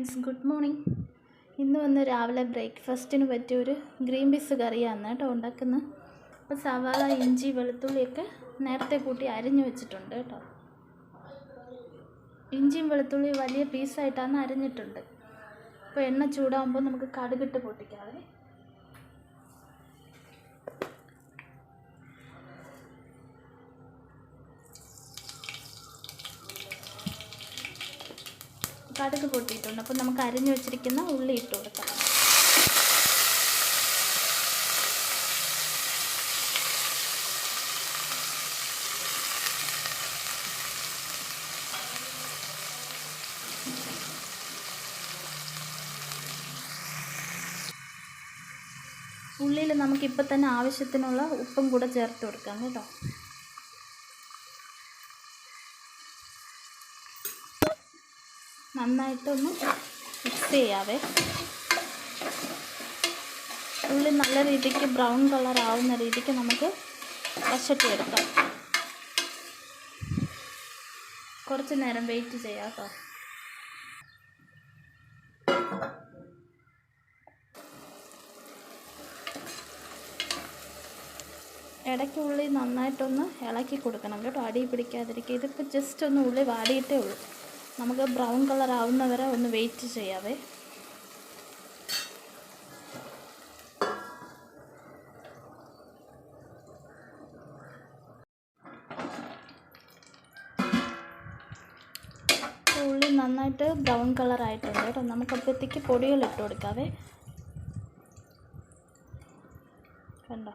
Friends good morning. ഇന്ന് വന്ന് രാവിലെ ബ്രേക്ക്ഫാസ്റ്റിന് പറ്റിയ ഒരു ഗ്രീൻ പീസ് കറിയാണ് കേട്ടോ ഉണ്ടാക്കുന്നത്. അപ്പോൾ സവാള ഇഞ്ചി വെളുത്തുള്ളിയൊക്കെ നേരത്തെ കൂട്ടി അരിഞ്ഞു വെച്ചിട്ടുണ്ട് കേട്ടോ. ഇഞ്ചിയും വെളുത്തുള്ളിയും വലിയ പീസായിട്ടാണ് അരിഞ്ഞിട്ടുണ്ട്. അപ്പോൾ എണ്ണ ചൂടാകുമ്പോൾ നമുക്ക് കടുകിട്ട് പൊട്ടിക്കാവേ കടുക് പൊട്ടിയിട്ടുണ്ട് അപ്പോൾ നമുക്ക് അരിഞ്ഞു വെച്ചിരിക്കുന്ന ഉള്ളി ഇട്ട് കൊടുക്കാം. ഉള്ളിയിൽ നമുക്കിപ്പോൾ തന്നെ ആവശ്യത്തിനുള്ള ഉപ്പും കൂടെ ചേർത്ത് കൊടുക്കാം കേട്ടോ. നന്നായിട്ടൊന്ന് മിക്സ് ചെയ്യാവേ. ഉള്ളി നല്ല രീതിക്ക് ബ്രൗൺ കളർ ആവുന്ന രീതിക്ക് നമുക്ക് വശട്ടിയെടുക്കാം കുറച്ച് നേരം വെയിറ്റ് ചെയ്യാം കേട്ടോ. ഇടയ്ക്ക് ഉള്ളി നന്നായിട്ടൊന്ന് ഇളക്കി കൊടുക്കണം കേട്ടോ. അടി പിടിക്കാതിരിക്കുക. ഇതിപ്പോൾ ജസ്റ്റ് ഒന്ന് ഉള്ളി വാടിയിട്ടേ ഉള്ളൂ. നമുക്ക് ബ്രൗൺ കളർ ആവുന്നവരെ ഒന്ന് വെയിറ്റ് ചെയ്യാവേ. ഉള്ളി നന്നായിട്ട് ബ്രൗൺ കളർ ആയിട്ടുണ്ട് കേട്ടോ. നമുക്കപ്പോഴത്തേക്ക് പൊടികൾ ഇട്ട് കൊടുക്കാവേ. കണ്ടോ?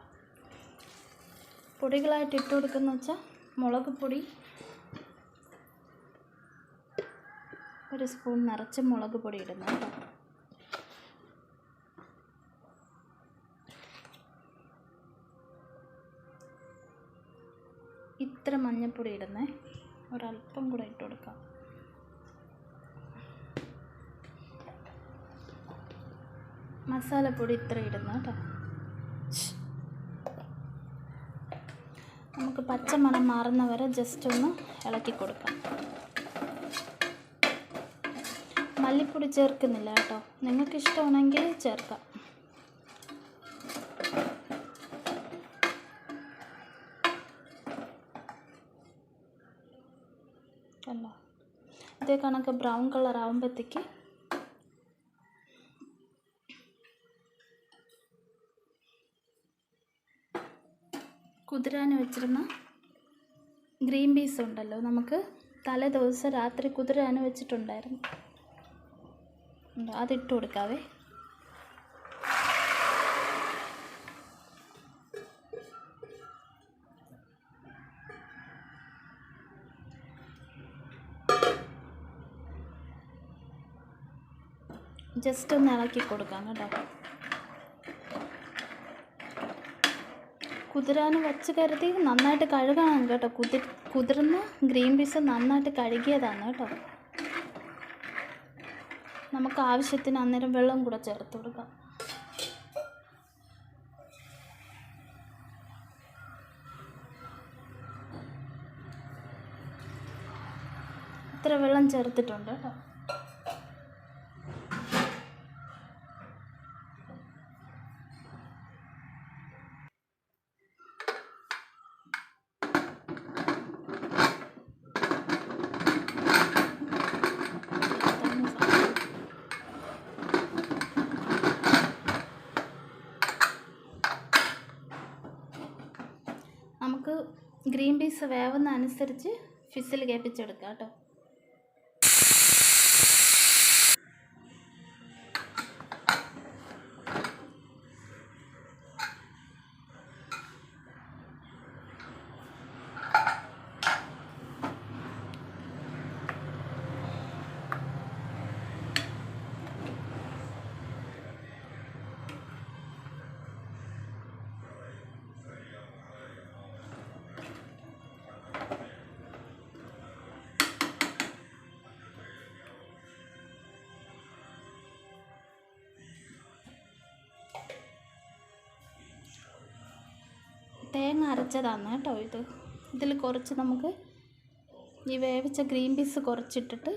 പൊടികളായിട്ട് ഇട്ട് കൊടുക്കുന്ന വെച്ചാൽ മുളക് പൊടി ഒരു സ്പൂൺ നിറച്ച് മുളക് പൊടി ഇടുന്നു ഇത്ര മഞ്ഞൾപ്പൊടി ഇടുന്നേ. ഒരല്പം കൂടെ ഇട്ട് കൊടുക്കാം. മസാലപ്പൊടി ഇത്ര ഇടുന്നു കേട്ടോ. നമുക്ക് പച്ചമണം മാറുന്നവരെ ജസ്റ്റ് ഒന്ന് ഇളക്കി കൊടുക്കാം. മല്ലിപ്പൊടി ചേർക്കുന്നില്ല കേട്ടോ. നിങ്ങൾക്ക് ഇഷ്ടമാണെങ്കിൽ ചേർക്കാം. അല്ലോ ഇതേ കണക്ക് ബ്രൗൺ കളർ ആകുമ്പോഴത്തേക്ക് കുതിരാൻ വെച്ചിരുന്ന ഗ്രീൻ പീസ് ഉണ്ടല്ലോ. നമുക്ക് തലേ ദിവസം രാത്രി കുതിരാൻ വെച്ചിട്ടുണ്ടായിരുന്നു. അതിട്ട് കൊടുക്കാവേ. ജസ്റ്റ് ഒന്ന് ഇളക്കി കൊടുക്കാം കേട്ടോ. കുതിരാൻ വച്ച് കരുതി നന്നായിട്ട് കഴുകണം കേട്ടോ. കുതിർ കുതിർന്ന ഗ്രീൻ പീസ് നന്നായിട്ട് കഴുകിയതാണ് കേട്ടോ. നമുക്ക് ആവശ്യത്തിന് അന്നേരം വെള്ളം കൂടെ ചേർത്ത് കൊടുക്കാം. ഇത്ര വെള്ളം ചേർത്തിട്ടുണ്ട് കേട്ടോ നമുക്ക് ഗ്രീൻ പീസ് വേവുന്ന അനുസരിച്ച് ഫിസിൽ കേൾപ്പിച്ചെടുക്കാം കേട്ടോ. തേങ്ങ അരച്ചതാണ് കേട്ടോ ഇത്. ഇതിൽ കുറച്ച് നമുക്ക് ഈ വേവിച്ച ഗ്രീൻ പീസ് കുറച്ചിട്ടിട്ട്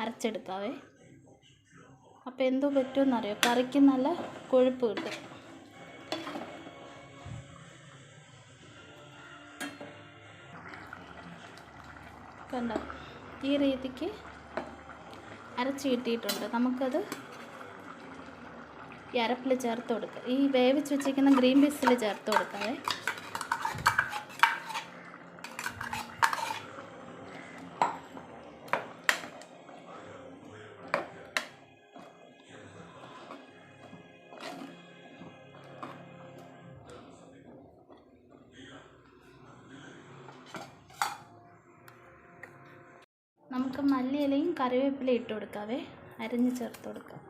അരച്ചെടുക്കാവേ അപ്പോൾ എന്തോ പറ്റുമെന്നറിയോ? കറിക്ക് നല്ല കൊഴുപ്പ് കിട്ടും. കണ്ടോ? ഈ രീതിക്ക് അരച്ച് കിട്ടിയിട്ടുണ്ട്. നമുക്കത് ഈ അരപ്പിൽ ചേർത്ത് കൊടുക്കുക ഈ വേവിച്ച് വെച്ചിരിക്കുന്ന ഗ്രീൻ പീസിൽ ചേർത്ത് കൊടുക്കാവേ. നമുക്ക് മല്ലിയിലയും കറിവേപ്പിലയും ഇട്ട് കൊടുക്കാവേ. അരിഞ്ഞ് ചേർത്ത് കൊടുക്കാം.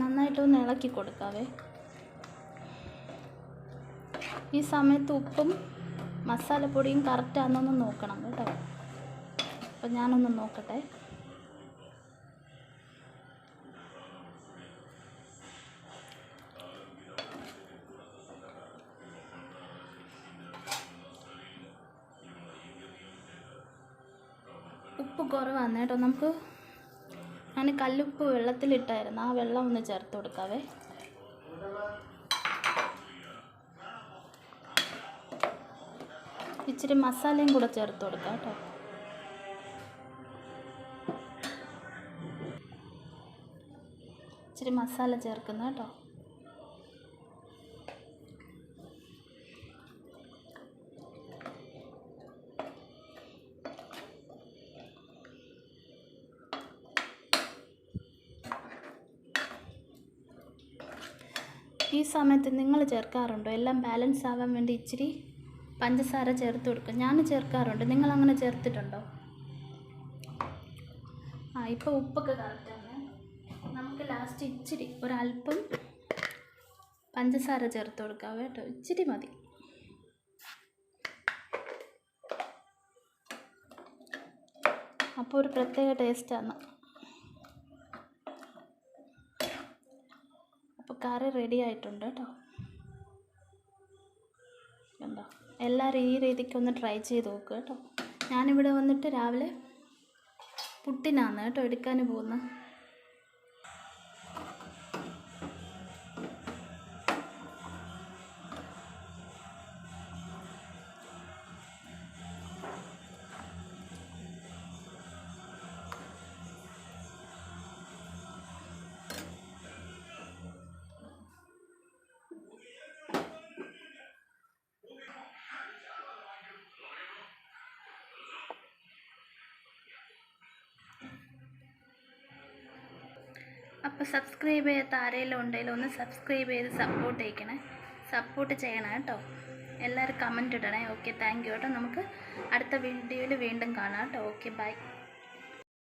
നന്നായിട്ടൊന്ന് ഇളക്കി കൊടുക്കാവേ. ഈ സമയത്ത് ഉപ്പും മസാലപ്പൊടിയും കറക്റ്റാണെന്നൊന്ന് നോക്കണം കേട്ടോ. അപ്പം ഞാനൊന്ന് നോക്കട്ടെ. ഉപ്പ് കുറവാണ് കേട്ടോ. നമുക്ക് ഞാൻ കല്ലുപ്പ് വെള്ളത്തിലിട്ടായിരുന്നു. ആ വെള്ളം ഒന്ന് ചേർത്ത് കൊടുക്കാവേ. ഇച്ചിരി മസാലയും കൂടെ ചേർത്ത് കൊടുക്കാം കേട്ടോ. ഇച്ചിരി മസാല ചേർക്കുന്നു കേട്ടോ. ഈ സമയത്ത് നിങ്ങൾ ചേർക്കാറുണ്ടോ? എല്ലാം ബാലൻസ് ആവാൻ വേണ്ടി ഇച്ചിരി പഞ്ചസാര ചേർത്ത് കൊടുക്കും. ഞാൻ ചേർക്കാറുണ്ട്. നിങ്ങൾ അങ്ങനെ ചേർത്തിട്ടുണ്ടോ? ആ ഇപ്പോൾ ഉപ്പൊക്കെ കറക്റ്റാണ് നമുക്ക് ലാസ്റ്റ് ഇച്ചിരി ഒരല്പം പഞ്ചസാര ചേർത്ത് കൊടുക്കാം കേട്ടോ. ഇച്ചിരി മതി. അപ്പോൾ ഒരു പ്രത്യേക ടേസ്റ്റാണ് കറി റെഡി ആയിട്ടുണ്ട് കേട്ടോ എന്താ എല്ലാവരും ഈ രീതിക്ക് ഒന്ന് ട്രൈ ചെയ്ത് നോക്കുക കേട്ടോ ഞാനിവിടെ വന്നിട്ട് രാവിലെ പുട്ടിനാണ് കേട്ടോ എടുക്കാൻ പോകുന്നത്. അപ്പോൾ സബ്സ്ക്രൈബ് ചെയ്യാത്ത ആരെങ്കിലും ഉണ്ടെങ്കിലും ഒന്ന് സബ്സ്ക്രൈബ് ചെയ്ത് സപ്പോർട്ട് ചെയ്യണേ സപ്പോർട്ട് ചെയ്യണം കേട്ടോ. എല്ലാവരും കമന്റ് ഇടണേ. ഓക്കെ താങ്ക് യു കേട്ടോ. നമുക്ക് അടുത്ത വീഡിയോയിൽ വീണ്ടും കാണാം കേട്ടോ. Okay bye